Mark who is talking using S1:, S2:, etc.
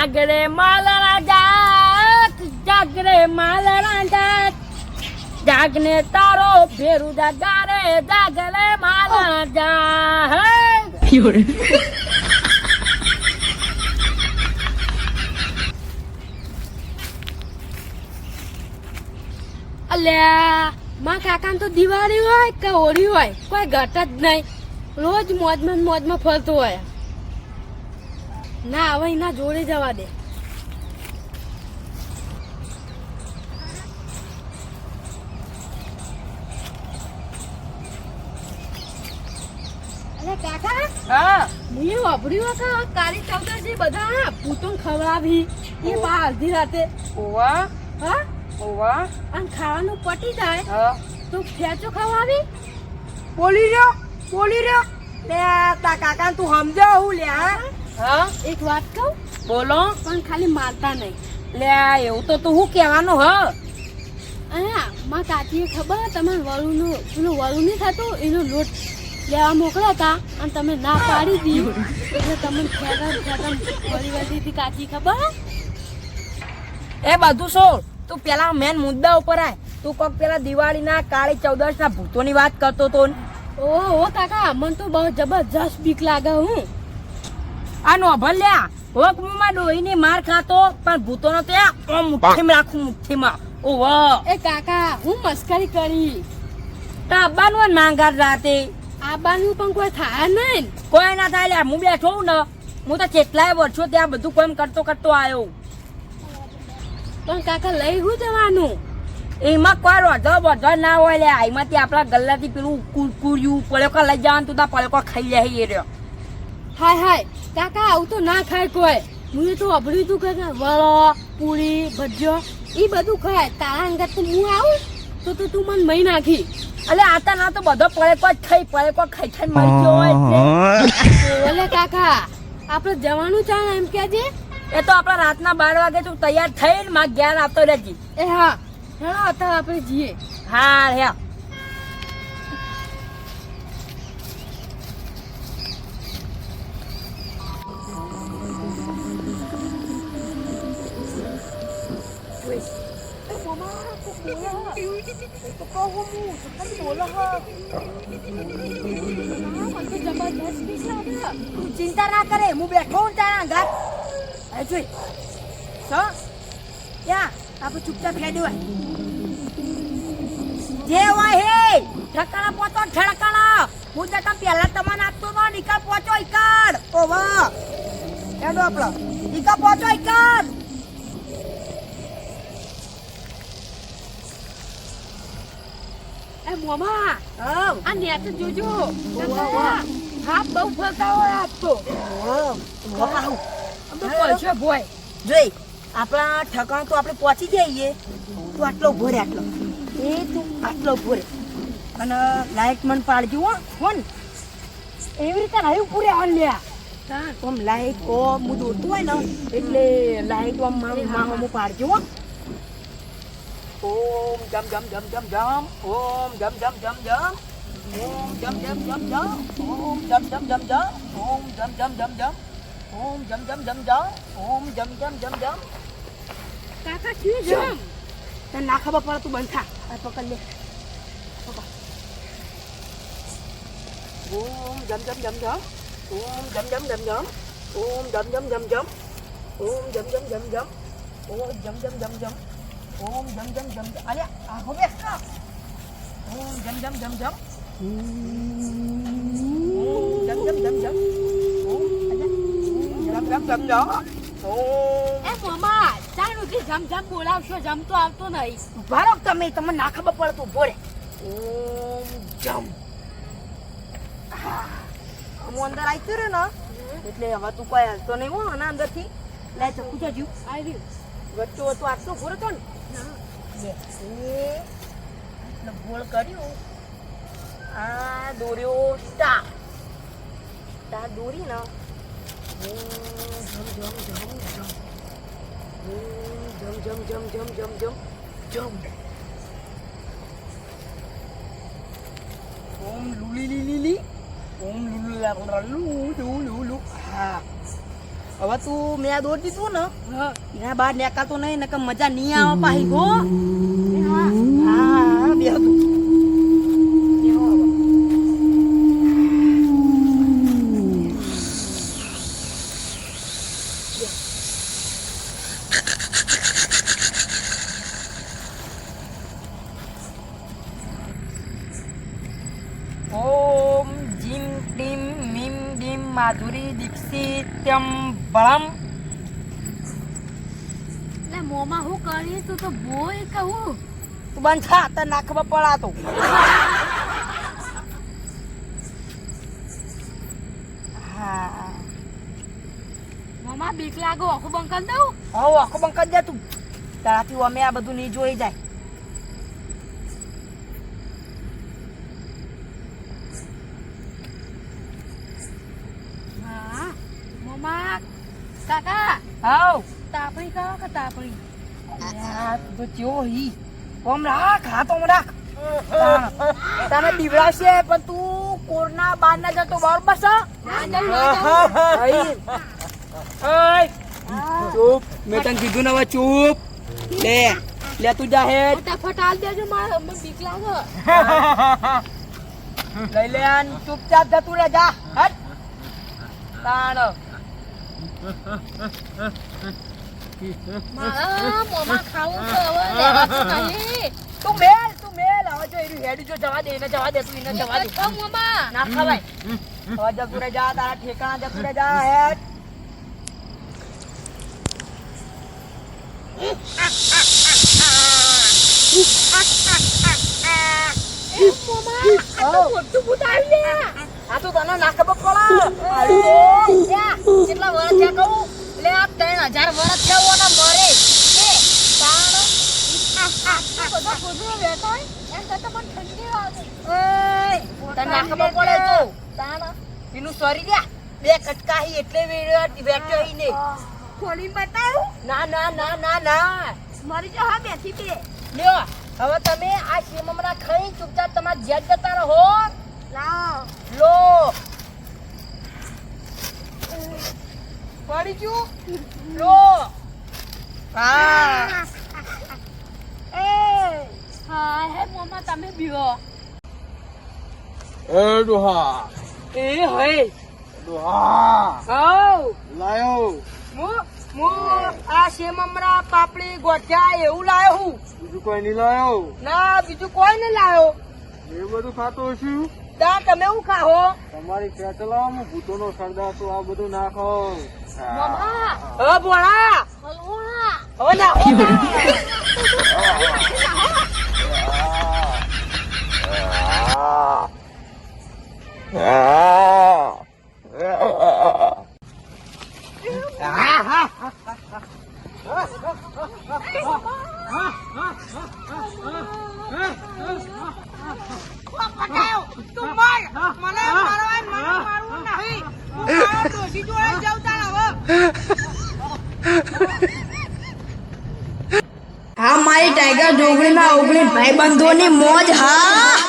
S1: જાગરે માલણા જાત, જાગરે માલણા જાત. જાગને તારો ભેરુ જાગારે જાગરે માલણા જા
S2: અલ્યા, માં કાકા તો દિવાળી હોય કે હોળી હોય? કોઈ ઘટ જ નહીં. રોજ મોજમાં મોજમાં ફરતું હોય. ના હવે એના જોડે જવા દે.
S1: હા.
S2: મુએ વાપર્યું કે કાળી ચૌદશી બધા પૂતોન ખવડાવી એ બા અડધી રાતે.
S1: ઓવા.
S2: હા?
S1: ઓવા.
S2: અને ખાવાનું પટી જાય
S1: હા.
S2: તો ખેંચો ખવડાવી.
S1: બોલી રહ્યો બોલી રહ્યો. લે તા કાકા તું સમજાવ હું લે હા?
S2: એક વાત કહું?
S1: બોલો.
S2: પણ ખાલી મારતા નહીં.
S1: લે એવું તો તું શું કહેવાનું હ?
S2: મા માં કાકીએ ખબર? તમારે વળુનું પેલું વળું નહીં થતું? એનો લોટ લેવા મોકલ્યા હતા અને તમે ના પાડી દીધું. એટલે તમને ખેતર ખેતર વળી વળી હતી કાકી ખબર?
S1: એ બધું શું તું પેલા મેન મુદ્દા ઉપર આય. તું કોક પેલા દિવાળીના કાળી ચૌદશના ભૂતોની વાત કરતો તો ને.
S2: ઓ ઓ કાકા મને તો બહુ જબરજસ્ત બીક લાગે હું.
S1: આ નોભલ લ્યા. હોક મુમાં ડોહીની માર ખાતો પણ ભૂતોનો તો આમ ઓમ મુઠ્ઠીમાં રાખું મુઠ્ઠીમાં. ઓવ
S2: એ કાકા હું મસ્કરી કરી.
S1: તાબાનું હોય માંગાર રાતે.
S2: આ બાનું પણ કોઈ થાય નહીં.
S1: કોઈ ના થાય લ્યા. હું બેઠો હું ને હું તો કેટલાય વર્ષો ત્યાં બધું કોમ કરતો કરતો આવ્યો
S2: પણ કાકા લઈ હું જવાનું?
S1: એમાં કોઈ રોધો બોધો ના હોય લ્યા. એમાંથી આપણા ગલ્લાથી પેલું કુરકુર્યું પડ્યો લઈ જવાનું તું ત્યાં પડ્યો ખાઈ જાય એ રહ્યો.
S2: હાય હાય. કાકા આવું તો ના ખાય કોઈ. હું તો અભડ્યું તું કે વળો પૂરી ભજીયો એ બધું ખાય તારા અંગત તો હું આવું? તો તો તું મને મહી નાખી.
S1: અલે આતા ના તો બધો પડેકો જ ખાઈ પડેકો ખાઈ ખાઈ મરી ગયો હોય એટલે.
S2: ઓલે કાકા આપણે જવાનું છે એમ કેજે
S1: એ તો આપણે રાતના બાર વાગે તું તૈયાર થઈને માં જ્ઞાન આપતો રહેજી.
S2: એ હા હેડો અત્યારે આપણે જઈએ.
S1: હા હે
S2: મને તો જબરદસ્ત બીક લાગે
S1: તું ચિંતા ના કરે, હું બેઠો હું તારા ઘર હવે જોઈ તો ક્યાં આપણે ચૂપચાપ હેડી હોય. જે હોય હે ઠકાણા પહોંચો ઠડકાણા હું તો તમે પહેલા તમને આપતો તો નિકાલ પહોંચો ઇકડ ઓ વાહ. હેડો આપણો નિકાલ પહોંચો ઇકડ
S2: એ મોમા આ નેટ જોજો હા બહુ ફરતા હોય આજ તો પૈસા ભોય
S1: જોઈ આપણા ઠકાણ તો આપણે પહોંચી જઈએ. તું આટલો ભોરે આટલો. એ તું આટલો ભોરે અને લાઇટ મન પાડજો હો ફોન. એવી રીતે રહ્યું પૂરે હાલ લ્યા. આમ લાઇટ ઓ હું દોરતું હોય ને એટલે લાઇટ આમ મારું પાડજો હો. ઓમ જમ જમ જમ જમ જમ ઓમ જમ જમ જમ જમ ઓમ જમ જમ જમ જમ ઓમ જમ જમ જમ જમ ઓમ જમ જમ જમ જમ ઓમ જમ જમ જમ જમ ઓમ જમ જમ જમ જમ
S2: કાકા ક્યું જમ
S1: તને ના ખબર પડે તું બંધ થા આ પકડ લે પકડ. ઓમ જમ જમ જમ જમ ઓમ જમ જમ જમ જમ ઓમ જમ જમ જમ જમ ઓમ જમ જમ જમ જમ ઓમ જમ જમ જમ જમ ઓમ જમ જમ જમ અરે આ બેસ ઓમ જમ જમ જમ જમ. ઓમ જમ જમ જમ જમ. ઓમ જમ જમ જમ જમ. ઓમ.
S2: એ મામા ચાલ ઉઠી જમ જમ બોલાવશો જમ તો આવતો નહીં.
S1: ભારો તમે? તમને ના ખબર પડતું તો ઓમ જમ. હું અંદર આવી રહ્યો ને એટલે હવે તું કોઈ હાલતો નહીં હો આના અંદરથી. લે ચક્કુ જજુ.
S2: આવી
S1: વચ્ચો તો આટલો ભૂરો હતો ને લે એ આટલો ગોળ કર્યું આ દોર્યો સ્ટાર સ્ટાર દોરી ને ઓમ જમ જમ જમ જમ ઓમ જમ જમ જમ જમ જમ જમ જમ ઓમ લુલી લી લી લી ઓમ લુલુ લા લુ લુ લુ લુ હા હવે તું મેં દોડ દીધું ને એના બહાર નેકાતો નહીં નકર મજા નહીં આવે પાહી ગો
S2: હા.
S1: બે હતું ઓમ જીમ ટીમ મીમ ડીમ માધુરી દીક્ષિત્યમ બળમ.
S2: લે મોમાં હું કરી તું તો બોય કહું.
S1: તું બંધ થા તને નાખવા પડા પડાતો. હા.
S2: મોમાં બીક લાગો આખું બંકન દઉં.
S1: હવે આખું બંકન દે તું. તારાથી અમે આ બધું નહીં જોઈ જાય
S2: હા મોમાં કાકા
S1: હાવ
S2: તાપણી કરો કે તાપણી?
S1: આ તું ચેવો હી ઓમ રાખ હાથ ઓમ રાખ. તને બીવડાવશે પણ તું કોરના બાર ના જતો. અહીં. ઓય. ચૂપ. મેં તને કીધું ને હવે ચૂપ. લે લે તું જા હે
S2: ફટાફટ આલ દેજો મારે મને બીક લાગે
S1: લઈ લે ચૂપચાપ જતું રે જા. હટ. તાણ.
S2: મારા મોમાં ખાવું તો હવે લેવાતું નહીં
S1: તું મેલ તું મેલ હવે જો એનું હેડ જો જવા દે એને જવા દે તું એને જવા દે
S2: તો મોમાં
S1: ના ખવાય હવે જતું રે જા તારા ઠેકાણા જતું રે જા હેડ
S2: મોમાં મોટું ભૂત આવી લે
S1: આ તો તને ના ખબર પડે. કેટલા વર્ષ થયા કહું? એટલે આ ત્રણ હજાર વર્ષ થયા હોવાના મરે. બે કટકાહી એટલે ઈ ને.
S2: ખોલી બતાવું?
S1: ના ના ના ના ના.
S2: મારી જો હા બેસી તે.
S1: લ્યો હવે તમે આ શેમમરા ખાઈ ચૂપચાપ તમારા જેટ જતા રહો. લો. પડી ગયું? લો. હા.
S2: એ. હા હે મોમાં તમે બીવો.
S3: એ ડોહા
S1: એ હે.
S3: ડોહા
S1: હાઉ
S3: લાયો.
S1: મુ મુ આ શેમમરા પાપડી ગોઠ્યા એવું લાયો હું.
S3: બીજું કોઈ નહીં લાયો.
S1: ના બીજું કોઈ ને લાયો.
S3: એ બધું ખાતો છું
S1: તા તમે હું ખાહો?
S3: તમારી પેટલો ભૂતો નો સરદાર તો આ બધું નાખો
S2: મોમા
S1: હવે
S2: હલવા
S1: હવે ના તું મારી ટાઈગર જોગણીના ઓગણી ભાઈબંધોની મોજ હા.